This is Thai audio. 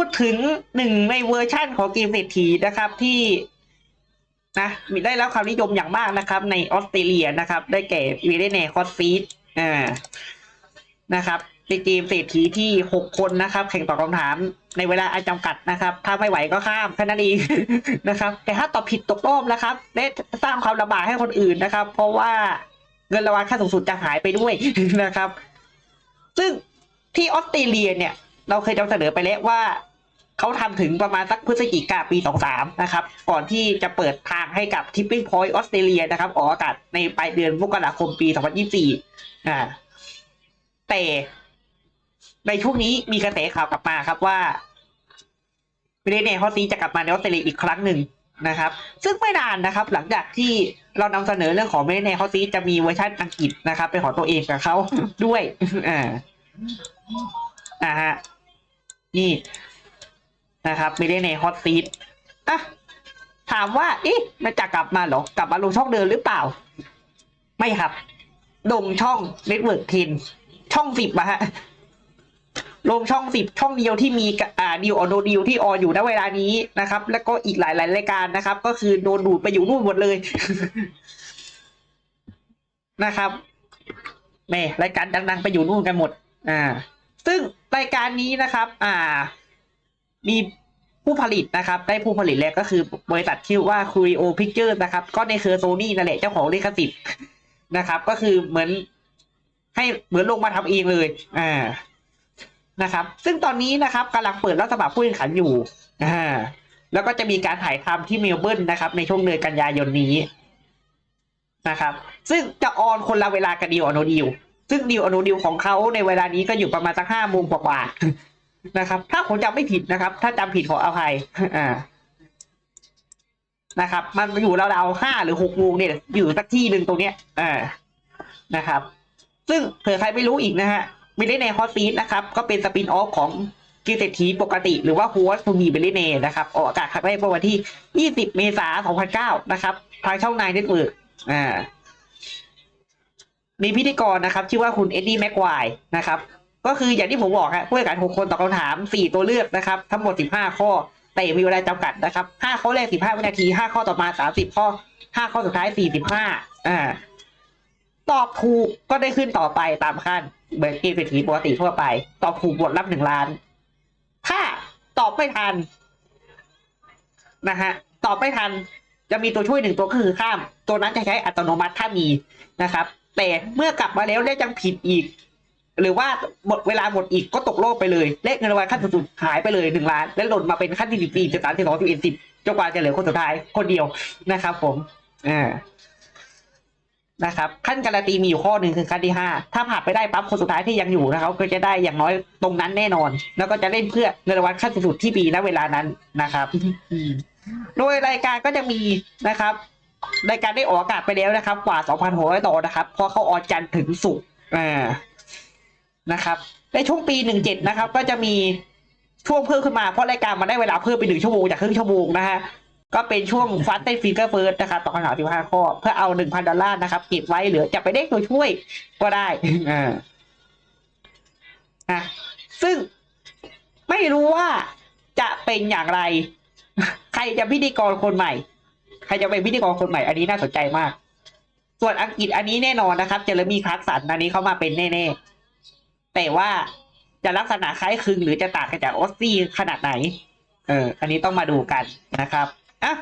พูดถึงหนึ่งในเวอร์ชั่นของเกมเศรษฐีนะครับที่นะมีได้รับความนิยมอย่างมากนะครับ ในออสเตรเลียนะครับ ได้แก่วีเดเนคอสฟีดอ่านะครับเป็นเกมเศรษฐีที่หกคนนะครับ แข่งตอบคำถามในเวลาอันจำกัดนะครับ ถ้าไม่ไหวก็ข้ามแค่นั้นเองนะครับ แต่ถ้าตอบผิดตกรอบนะครับ ได้สร้างความลำบากให้คนอื่นนะครับ เพราะว่าเงินรางวัลขั้นสูงสุดจะหายไปด้วยนะครับ ซึ่งที่ออสเตรเลียเนี่ย เราเคยนำเสนอไปแล้วว่า เขาทำถึงประมาณสักพฤศจิกาปี 23 นะครับ ก่อนที่จะเปิดทางให้กับ Tipping Point ออสเตรเลียนะครับ ออกอากาศในปลายเดือนมกราคมปี 2024 อ่า แต่ในช่วงนี้มีกระแสข่าวกลับมาครับว่าวิลเลเน่ฮอสซีจะกลับมาในออสเตรเลียอีกครั้งหนึ่งนะครับ ซึ่งไม่นานนะครับ หลังจากที่เรานำเสนอเรื่องของวิลเลเน่ฮอสซีจะมีเวอร์ชันอังกฤษนะครับเป็นของตัวเองกับเขาด้วย อ่าอ่าฮะนี่ นะครับไม่ได้ในฮอตซีดอะถามว่าเอ๊ะมันจะกลับมาเหรอกลับมาลงช่องเดิมหรือเปล่า ไม่ครับ ลงช่องเน็ตเวิร์กทินช่องสิบอะฮะลงช่องสิบช่องเดียวที่มีอ่าดิวออโดดิวที่อออยู่ณเวลานี้นะครับ แล้วก็อีกหลายๆรายการนะครับ ก็คือโดนดูดไปอยู่นู่นหมดเลยนะครับแม่รายการดัง ๆ ไปอยู่นู่นกันหมด อ่า ซึ่งรายการนี้นะครับ อ่า มี ผู้ผลิตนะครับได้ผู้ผลิตแล้วก็คือบริษัทชื่อว่า Curio Pictures นะครับ ก็ในเครือโซนี่นั่นแหละเจ้าของลิขสิทธิ์นะครับ ก็คือเหมือนให้เหมือนลงมาทำเองเลยอ่านะครับ ซึ่งตอนนี้นะครับกำลังเปิดรับสมัครผู้แข่งขันอยู่อ่าแล้วก็จะมีการถ่ายทำที่เมลเบิร์นนะครับ ในช่วงเดือนกันยายนนี้นะครับ ซึ่งจะออนคนละเวลากับดีออนโนดิวซึ่งดิวอนุดิวของเขาในเวลานี้ก็อยู่ประมาณสักห้าโมงกว่า นะครับ ถ้าผมจำไม่ผิดนะครับ ถ้าจำผิดขออภัยอ่านะครับ มันอยู่ราวๆห้าหรือหกโมงเนี่ย อยู่สักที่หนึ่งตรงเนี้ยอ่านะครับ ซึ่งเผื่อใครไม่รู้อีกนะฮะบิเลเนฮอตซีดนะครับ ก็เป็นสปินออฟของกิเศรษฐีปกติ หรือว่าฮัวสทูมีบิลเน่นะครับ ออกอากาศครั้งแรกเมื่อวันที่ 20 เมษายน 2009 นะครับ ทางช่องนายเน็ตเวิร์กอ่ามีพิธีกรนะครับ ชื่อว่าคุณเอ็ดดี้แม็กไวร์นะครับ ก็คืออย่างที่ผมบอกฮะผู้แข่งขันหกคนตอบคำถามสี่ตัวเลือกนะครับ ทั้งหมดสิบห้าข้อ แต่มีเวลาจำกัดนะครับห้าข้อแรกสิบห้าวินาทีห้าข้อต่อมาสามสิบข้อห้าข้อสุดท้ายสี่สิบห้าอ่า ตอบถูกก็ได้ขึ้นต่อไปตามขั้นเหมือนเกมเศรษฐีปกติทั่วไป ตอบถูกบทรับหนึ่งล้าน ถ้าตอบไม่ทัน นะฮะตอบไม่ทันจะมีตัวช่วยหนึ่งตัวก็คือข้าม ตัวนั้นจะใช้อัตโนมัติถ้ามีนะครับ แต่เมื่อกลับมาแล้วได้ยังผิดอีก หรือว่าหมดเวลาหมดอีกก็ตกโลกไปเลยเลขเงินรางวัลขั้นสุดหายไปเลยหนึ่งล้าน และหล่นมาเป็นขั้นที่สิบสี่สิบสามสิบสองสิบเอ็ดสิบจนกว่าจะเหลือคนสุดท้ายคนเดียวนะครับ ผมอ่านะครับ ขั้นการันตีมีอยู่ข้อหนึ่งคือขั้นที่ห้าถ้าผ่านไปได้ปั๊บคนสุดท้ายที่ยังอยู่นะครับ ก็จะได้อย่างน้อยตรงนั้นแน่นอน แล้วก็จะเล่นเพื่อเงินรางวัลขั้นสุดที่มีณเวลานั้นนะครับโดยรายการก็จะมีนะครับรายการได้ออกอากาศไปแล้วนะครับ กว่า2,600ตอนนะครับเพราะเขาออนจันทร์ถึงศุกร์อ่า นะครับ ในช่วงปี 17 นะครับ ก็จะมีช่วงเพิ่มขึ้นมาเพราะรายการมันได้เวลาเพิ่มไปหนึ่งชั่วโมงจากครึ่งชั่วโมงนะฮะก็เป็นช่วงฟันเต้ฟิงเกอร์เฟิร์สนะครับต่อคำถาม15ข้อ เพื่อเอา 1,000 ดอลลาร์นะครับ เก็บไว้เหลือจะไปได้ตัวช่วยก็ได้อ่าอะซึ่งไม่รู้ว่าจะเป็นอย่างไร ใครจะพิธีกรคนใหม่ ใครจะเป็นพิธีกรคนใหม่ อันนี้น่าสนใจมาก ส่วนอังกฤษอันนี้แน่นอนนะครับ เจอร์มีคลาร์กสันอันนี้เข้ามาเป็นแน่ๆ แต่ว่าจะลักษณะคล้ายคลึงหรือจะต่างกันจากออสซี่ขนาดไหน เออ อันนี้ต้องมาดูกันนะครับอะ